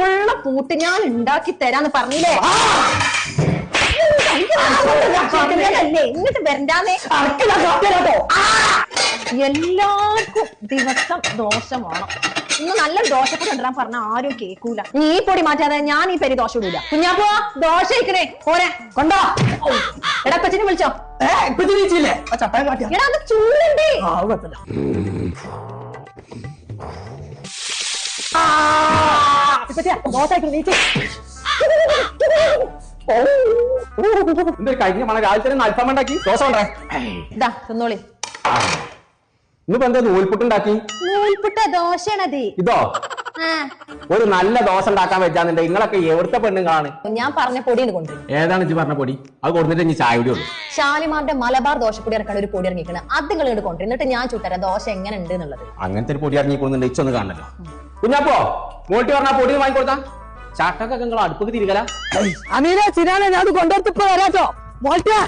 ഉള്ള പൂട്ട് ഞാൻ ഉണ്ടാക്കി തരാന്ന് പറഞ്ഞില്ലേ? ഇങ്ങോട്ട് വരണ്ടാന്നേ. എല്ലാവർക്കും ദിവസം ദോഷം വേണം. ഇന്ന് നല്ല ദോശപ്പൊടി ഉണ്ടാകാൻ പറഞ്ഞ ആരും കേൾക്കൂല നീ ഈ പൊടി മാറ്റാതെ ഞാൻ ഈ പെരി ദോശ ഇടൂല. കുഞ്ഞാപ്പോ ദോശ ഇക്കണേ പോരെ. കൊണ്ടോ. എടാ കൊച്ചിനെ വിളിച്ചോ. ഏ ഇപ്പൊ തിരിച്ചില്ലേ ആ കാട്ടിയാ കാട്ടിയ എടാ അത് ചൂടുണ്ട്. ആ കുഴപ്പമില്ല. ഇപ്പത്തിയാ, ദോശ ഇരിക്കണ, നീച്ച്. എന്ത് കഴിഞ്ഞ മണ രാവിലെ തന്നെ അൽഫാം ഉണ്ടാക്കി? ദോശ ഇതാ തിന്നോളി. ഇന്നിപ്പോ എന്താ നൂൽപുട്ടുണ്ടാക്കി നൂൽപുട്ട ദോശയാണത്. ഇതോ? ഒരു നല്ല ദോശ ഉണ്ടാക്കാൻ വെച്ചാന്നുണ്ടെങ്കിൽ നിങ്ങളൊക്കെ എവിടുത്തെ പെണ്ണുങ്ങളാണ്? ഞാൻ പറഞ്ഞ പൊടി കൊണ്ടുവരും ഏതാണ് ഇജ്ജ് പറഞ്ഞ പൊടി? അത് കൊടുത്തിട്ട് ഇനി ചായ ഉള്ളൂ ശാലിമാരുടെ മലബാർ ദോശപ്പൊടി ഇറക്കാൻ ഒരു പൊടി ഇറങ്ങിക്കണ് അത് നിങ്ങൾ ഇങ്ങോട്ട് കൊണ്ടുവരും. എന്നിട്ട് ഞാൻ ചുട്ടരാ ദോശ എങ്ങനെ ഉണ്ട് എന്നുള്ളത്. അങ്ങനത്തെ ഒരു പൊടി ഇറങ്ങി കൊടുക്കുന്നുണ്ട് ഇച്ചൊന്ന് കാണല്ലോ കുഞ്ഞാപ്പോ മോട്ടി പറഞ്ഞ പൊടി വാങ്ങിക്കൊടുത്താ ചാട്ടൊക്കെ നിങ്ങൾ അടുപ്പൊക്കെ തിരികല? അമീന ചിരാനെ ഞാൻ അത് കൊണ്ടുവരത്തിപ്പോ വരാട്ടോ. മോൾട്ടാ